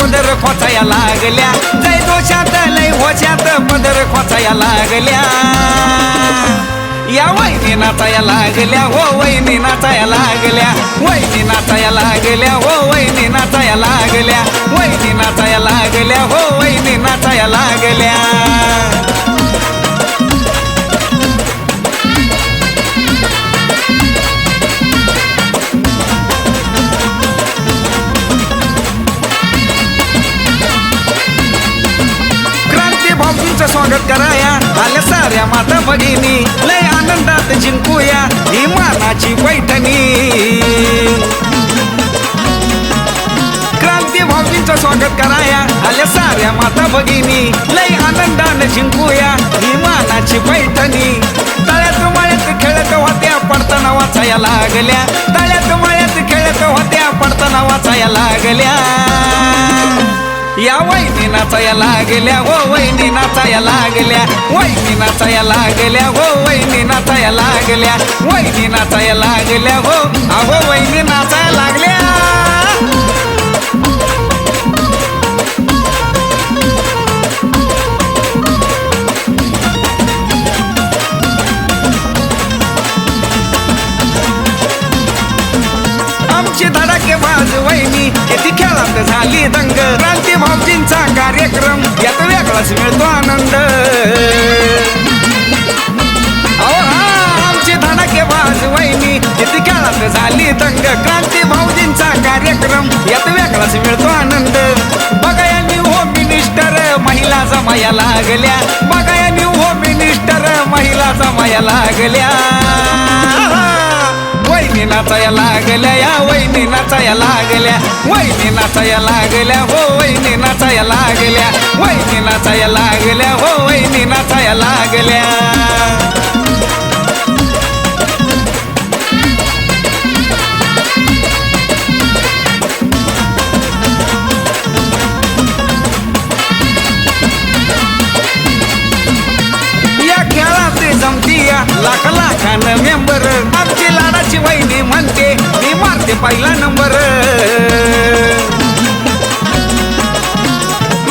पदर खोचाया लागल्या. जय दोषात लय होशात पदर खोचाया लागल्या. या वैनी नाचाया लागल्या हो वैनी नाचाया लागल्या. वैनी नाचाया लागल्या हो वैनी नाचाया लागल्या. वैनी नाचाया लागल्या हो वैनी नाचाया लागल्या. स्वागत कराया. आल्या साऱ्या माता भगिनी. लय आनंदात जिंकूया ही मानाची पैठणी. क्रांती भाऊजींचं स्वागत कराया. आल्या साऱ्या माता भगिनी. लय आनंदानं जिंकूया ही मानाची पैठणी. तळ्यात माळ्यात खेळत होत्या पडताना वाचाया लागल्या. तळ्यात माळ्यात खेळत होत्या पडताना वाचाया लागल्या. यावर वैनी नाचाया लागल्या हो वहिनी नाचाया लागल्या. वैनी नाचाया लागल्या हो वहिनी नाचाया लागल्या. वहिनी नाचाया लागल्या हो अहो वैनी नाचाया लागल्या. आमची धडाके बाज वहिनी किती खेळात झाली दंग. क्रांती भाऊजींचा यात मिळतो आनंद. अहो हा आमची धडाके बाज वहिनी किती काळात झाली दंग क्रांती भाऊजींचा कार्यक्रम यात वेगळाच मिळतो आनंद. बघा या न्यू होम मिनिस्टर महिला जमाया लागल्या. बघा या न्यू होम मिनिस्टर महिला जमाया लागल्या. नाचाया लागल्या या वैनी नाचाया लागल्या. वैनी नाचाया लागल्या हो वैनी नाचाया लागल्या. वैनी नाचाया लागल्या हो. पहिला नंबर.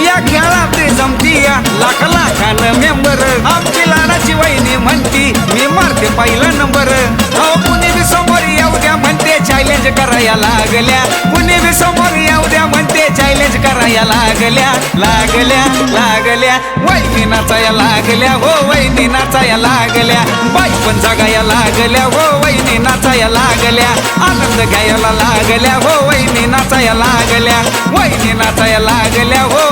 या खेळात जमतीया लाख लाखानं मेंबर आमची लाडाची वहिनी म्हणती मी मारते पहिला नंबर. अहो कुणी बी समोर येऊ द्या म्हणते चॅलेंज करायला लागल्या. कुणी बी समोर येऊ द्या म्हणते चॅलेंज करायला लागल्या लागल्या लागल्या. वहिनी नाचाया लागल्या. हो वहिनी नाचाया लागल्या बाई पण जगाया लागल्या हो वहिनी नाचाया लागल्या आनंद घ्यायला लागल्या हो वहिनी नाचाया लागल्या वहिनी नाचाया लागल्या हो